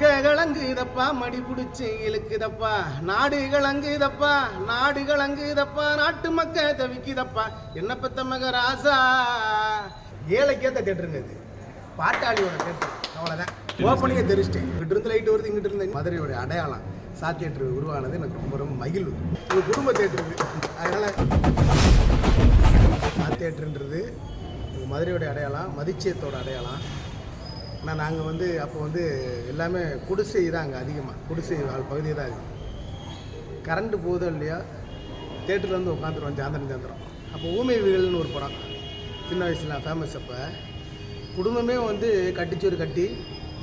மக்க கிழங்குதப்பா மடி பிடிச்சி இழுக்குதப்பா. நாடு கிழங்குதப்பா நாடு கிழங்குதப்பா நாட்டு மக்க தவிக்குதப்பா. என்ன பெத்த மக ராசா ஏழைக்கேத்த தேட்டருங்க இது. பாட்டாளியோட தேட்டர். அவ்வளோதான் ஓப்பனிங்கே தெரிச்சிட்டேன் இங்கிட்டு இருந்து லைட் வருது இங்கிட்டு இருந்து மதுரையோட அடையாளம். சா தேட்டர் உருவானது எனக்கு ரொம்ப ரொம்ப மகிழ்வு. ஒரு குடும்ப தேட்டர் அதனால் அதனால சா தேட்டருன்றது மதுரையோட அடையாளம் மதிச்சியத்தோட அடையாளம். ஆனால் நாங்கள் வந்து அப்போ வந்து எல்லாமே குடிசை தான் அங்கே அதிகமாக குடிசை பகுதியாக தான் இருக்குது கரண்ட்டு போகுதோ இல்லையா? தேட்டரில் வந்து உட்காந்துருவோம் சாயந்தரம் சாயந்தரம். அப்போ ஊமை வீடுன்னு ஒரு படம். சின்ன வயசில் ஃபேமஸ் அப்போ. குடும்பமே வந்து கட்டிச்சோறு கட்டி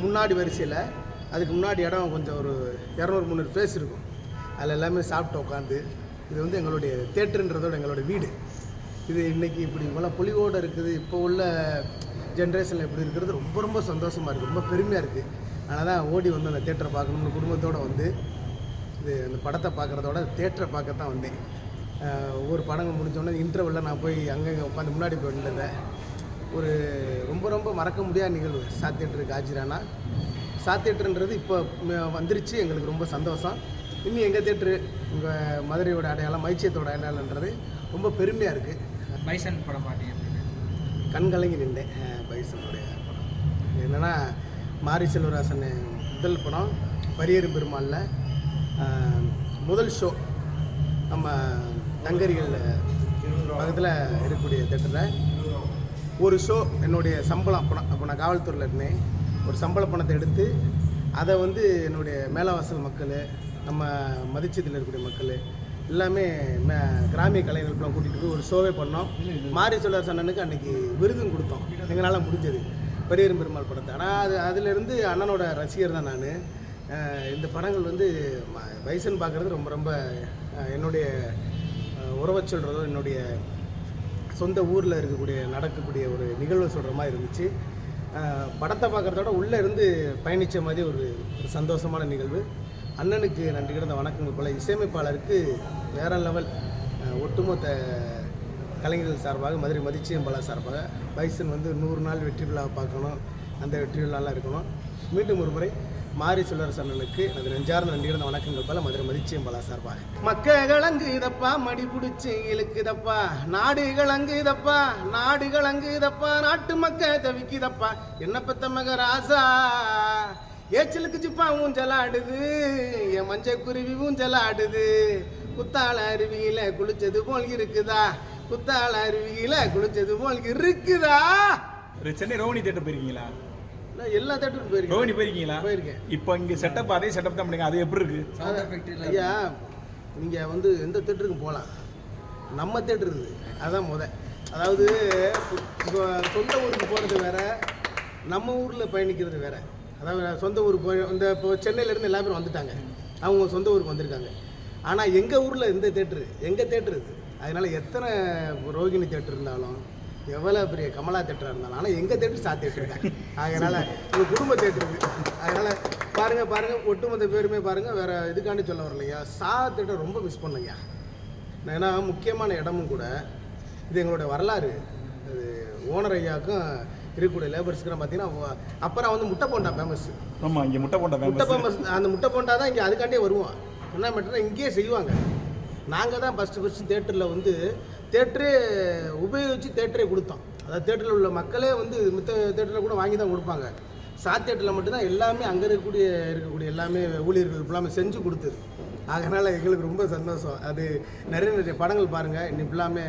முன்னாடி வரிசையில் அதுக்கு முன்னாடி இடம் கொஞ்சம் ஒரு இரநூறு முந்நூறு ஃபேஸ் இருக்கும். அதில் எல்லாமே சாப்பிட்டு உட்காந்து இது வந்து எங்களுடைய தேட்டருன்றதோட எங்களோட வீடு. இது இன்றைக்கி இப்படி இவ்வளோ பொலிவோடு இருக்குது. இப்போ உள்ள ஜென்ரேஷனில் இப்படி இருக்கிறது ரொம்ப ரொம்ப சந்தோஷமாக இருக்குது ரொம்ப பெருமையாக இருக்குது அதனால் தான் ஓடி வந்து அந்த தேட்டரை பார்க்கணும்னு குடும்பத்தோடு வந்து இது அந்த படத்தை பார்க்குறதோட தேட்டரை பார்க்க தான் வந்தேன் ஒவ்வொரு படங்கள் முடிஞ்சோடனே இன்டர்வெல்ல நான் போய் அங்கங்கே உட்காந்து முன்னாடி போய் நின்றுந்தேன். ஒரு ரொம்ப ரொம்ப மறக்க முடியாத நிகழ்வு. சா தேட்டருக்கு சாத்தியேட்டருன்றது சா தேட்டருன்றது இப்போ வந்துருச்சு. எங்களுக்கு ரொம்ப சந்தோஷம். இன்னும் எங்கள் தேட்டரு உங்கள் மதுரையோட அடையாளம் மைச்சியத்தோட அடையாளன்றது ரொம்ப பெருமையாக இருக்குது பைசன் படம் பார்த்தீங்க கண்கலங்கி நின்றேன். பைசனுடைய படம். என்னென்னா மாரி செல்வராசன் முதல் படம் பரியரும் பெருமாளில் முதல் ஷோ நம்ம நங்கரிகள் பக்கத்தில் இருக்கக்கூடிய தேட்டரில் ஒரு ஷோ என்னுடைய சம்பளம் பணம் அப்போ நான் காவல்துறையில் இருந்தேன். ஒரு சம்பள பணத்தை எடுத்து அதை வந்து என்னுடைய மேலவாசல் மக்கள் நம்ம மதிச்சத்தில் இருக்கக்கூடிய மக்கள் எல்லாமே கிராமிய கலைஞர்களுக்குலாம் கூட்டிகிட்டு போய் ஒரு ஷோவே பண்ணோம். மாரி சொல்லார் அண்ணனுக்கு அன்னைக்கு விருதும் கொடுத்தோம். எங்களால் முடிஞ்சது. பெரியரும் பெருமாள் படத்தை. ஆனால் அது அதிலிருந்து அண்ணனோட ரசிகர் தான் நான். இந்த படங்கள் வந்து ம- பார்க்குறது ரொம்ப ரொம்ப என்னுடைய உறவை சொல்கிறதோ என்னுடைய சொந்த ஊரில் இருக்கக்கூடிய நடக்கக்கூடிய ஒரு நிகழ்வு சொல்கிற மாதிரி இருந்துச்சு. படத்தை பார்க்குறதோட உள்ளே இருந்து பயணித்த மாதிரி ஒரு ஒரு சந்தோஷமான நிகழ்வு. அண்ணனுக்கு நன்றி கிடந்த வணக்கங்கள் போல் இசையமைப்பாளருக்கு வேற லெவல் ஒட்டுமொத்த கலைஞர்கள் சார்பாக மதுரை மதிச்சியம் பலா சார்பாக பைசன் வந்து நூறு நாள் வெற்றி விழாவை பார்க்கணும். அந்த வெற்றி விழாலாம் இருக்கணும். மீண்டும் ஒரு முறை மாரி சொல்லரசு அண்ணனுக்கு எனது நெஞ்சார்ந்த நன்றி கிடந்த வணக்கங்கள் போல் மதுரை மதிச்சியம் பலா சார்பாக மக்க கிழங்குதப்பா மடி பிடிச்சி இழுக்குதப்பா நாடு கிழங்குதப்பா நாடு கிழங்குதப்பா நாட்டு மக்க தவிக்குதப்பா. என்ன பெத்த மக ராசா ஏச்சலுக்கு சிப்பா ஊஞ்சலாடுது என் மஞ்சள் குருவி ஊஞ்சலாடுது குத்தால அருவியில குளிச்சது போல் இருக்குதா? குத்தால அருவியில குளிச்சது போல் இருக்குதா? ஒரு சென்னை ரோஹினி தேட்டர் போயிருக்கீங்களா? எல்லா தேட்டருக்கும் போயிருக்கேன். ரோஹினி போயிருக்கீங்களா? போயிருக்கேன். இப்போ இங்க செட்டப் அதே செட்டப் தான் பண்ணுங்க அது எப்படி இருக்கு? ஐயா நீங்கள் வந்து எந்த தேட்டருக்கும் போகலாம் நம்ம தேட்டர் இருக்குது அதான் முத. அதாவது இப்போ சொந்த ஊருக்கு போகிறது வேற நம்ம ஊரில் பயணிக்கிறது வேற. அதாவது சொந்த ஊர் போய் இந்த இப்போ சென்னையிலேருந்து எல்லா பேரும் வந்துட்டாங்க. அவங்க சொந்த ஊருக்கு வந்திருக்காங்க. ஆனால் எங்கள் ஊரில் இந்த தேட்டரு எங்கள் தேட்ரு இது? அதனால் எத்தனை ரோகிணி தேட்டர் இருந்தாலும் எவ்வளோ பெரிய கமலா தேட்டராக இருந்தாலும் ஆனால் எங்கள் தேட்டர் சா தேட்டர் தான். அதனால் இது குடும்ப தேட்டர் அதனால் பாருங்கள் பாருங்கள் ஒட்டுமொத்த பேருமே பாருங்கள் வேறு இதுக்காண்டி சொல்ல வரலையா சா தேட்டர் ரொம்ப மிஸ் பண்ணையா ஏன்னா முக்கியமான இடமும் கூட இது எங்களுடைய வரலாறு. அது ஓனர் ஐயாவுக்கும் இருக்கக்கூடிய லேபர்ஸ்க்குலாம் பார்த்தீங்கன்னா அப்புறம் வந்து முட்டை போண்டா ஃபேமஸ் ஆமா இங்க முட்டை போட்ட முட்டை ஃபேமஸ் அந்த முட்டை போண்டா தான் இங்கே அதுக்காண்டே வருவோம் என்ன மட்டும் இங்கேயே செய்வாங்க. நாங்கள் தான் ஃபஸ்ட்டு ஃபஸ்ட்டு தேட்டரில் வந்து தேட்டரே உபயோகித்து தேட்டரே கொடுத்தோம். அதாவது தேட்டரில் உள்ள மக்களே வந்து மித்த தேட்டரில் கூட வாங்கி தான் கொடுப்பாங்க. சா தேட்டரில் மட்டும்தான் எல்லாமே அங்கே இருக்கக்கூடிய இருக்கக்கூடிய எல்லாமே ஊழியர்கள் எல்லாமே செஞ்சு கொடுத்தது. அதனால் எங்களுக்கு ரொம்ப சந்தோஷம். அது நிறைய நிறைய படங்கள் பாருங்கள் இன்னும் எல்லாமே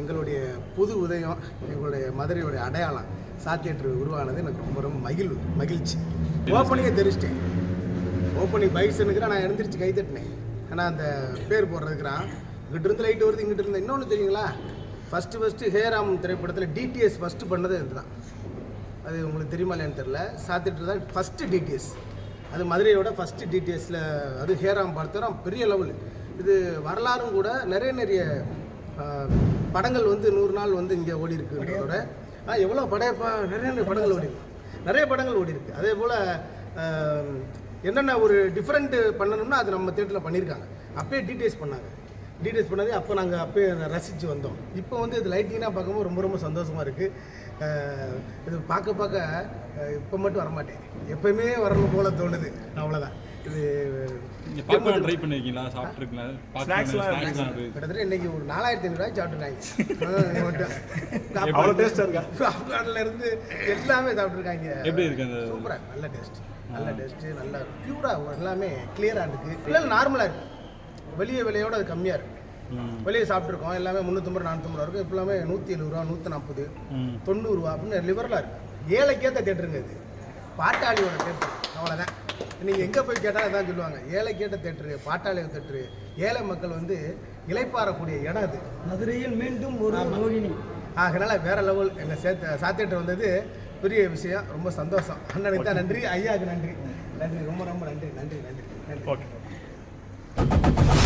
எங்களுடைய புது உதயம் எங்களுடைய மதுரையுடைய அடையாளம். சாத்தியேட்டர் உருவானது எனக்கு ரொம்ப ரொம்ப மகிழ்வு மகிழ்ச்சி. ஓப்பனிங்கே தெரிச்சிட்டேன். ஓப்பனிங் பைசனுக்கு நான் எழுந்திரிச்சு கை தட்டினேன். ஆனால் அந்த பேர் போடுறதுக்குறான் இங்கிட்ட இருந்து லைட் வருது இங்கிட்ட இருந்து இன்னொன்று தெரியுங்களா? ஃபஸ்ட்டு ஃபஸ்ட்டு ஹேராம் திரைப்படத்தில் டிடிஎஸ் ஃபஸ்ட்டு பண்ணது இதுதான். அது உங்களுக்கு தெரியுமா இல்லையான்னு தெரில சாத்திட்டு தான் ஃபஸ்ட்டு டிடிஎஸ் அது மதுரையோட ஃபஸ்ட்டு டிடிஎஸில் அது ஹேராம் பார்த்தோம் பெரிய லெவல் இது வரலாறும் கூட நிறைய நிறைய படங்கள் வந்து நூறு நாள் வந்து இங்கே ஓடி இருக்குன்றதோட ஆ எவ்வளோ படைய நிறைய நிறைய படங்கள் ஓடி இருக்கு நிறைய படங்கள் ஓடி இருக்கு அதே போல் என்னென்ன ஒரு டிஃப்ரெண்ட் பண்ணணும்னா அது நம்ம தேட்டரில் பண்ணியிருக்காங்க. அப்பயே டீட்டெயில்ஸ் பண்ணாங்க. டீடைல்ஸ் பண்ணது அப்போ நாங்கள் அப்போயே ரசித்து வந்தோம். இப்போ வந்து இது லைட்டிங்காக பார்க்கும்போது ரொம்ப ரொம்ப சந்தோஷமாக இருக்குது இது பார்க்க பார்க்க இப்போ மட்டும் வரமாட்டேன். எப்பயுமே வரணும் போல தோணுது. அவ்வளோதான் இது நீங்க பாப்கார்ன் ட்ரை பண்ணிருக்கீங்களா? சாப்பிட்டுருக்கீங்களா? Snacks எல்லாம் ஸ்நாக்ஸ்லாம் அது கிட்டத்தட்ட இன்னைக்கு ஒரு நாலாயிரத்தி ஐநூறுரூவாய் சாப்பிட்டுருக்காங்க. அவ்வளோ டேஸ்ட்டாக இருக்கா? இருந்து எல்லாமே சாப்பிட்ருக்காங்க எப்படி இருக்கு அந்த சூப்பராக நல்ல டேஸ்ட் நல்ல டேஸ்ட்டு நல்லா பியூராக எல்லாமே கிளியராக இருக்குது இல்லை நார்மலாக இருக்குது வெளியே விலையோட அது கம்மியாக இருக்குது ம். வெளியே சாப்பிட்ருக்கோம் எல்லாமே முந்நூற்றம்பது நானூற்றம்பது இருக்கும் இப்போ எல்லாமே நூற்றி எழுபது ரூபா நூற்றி நாற்பது. தொண்ணூறுரூவா அப்படின்னு லிபரலாக இருக்குது ஏழைக்கேற்ற தேட்டருங்க இது. பாட்டாளியோட தேட்டர் அவ்வளோதான் நீங்கள் எங்கே போய் கேட்டாலும் இதான் சொல்லுவாங்க. ஏழைக்கேற்ற தேட்டரு பாட்டாளி தேட்டரு ஏழை மக்கள் வந்து இலைப்பாறக்கூடிய இடம் அது. மதுரையில் மீண்டும் ஒரு ரோகிணி அதனால வேற லெவல் எங்கள் சேர்த்த சாத்தியேட்டர் வந்தது பெரிய விஷயம் ரொம்ப சந்தோஷம். அண்ணனுக்கு தான் நன்றி ஐயாவுக்கு நன்றி. நன்றி ரொம்ப ரொம்ப நன்றி நன்றி நன்றி நன்றி. ஓகே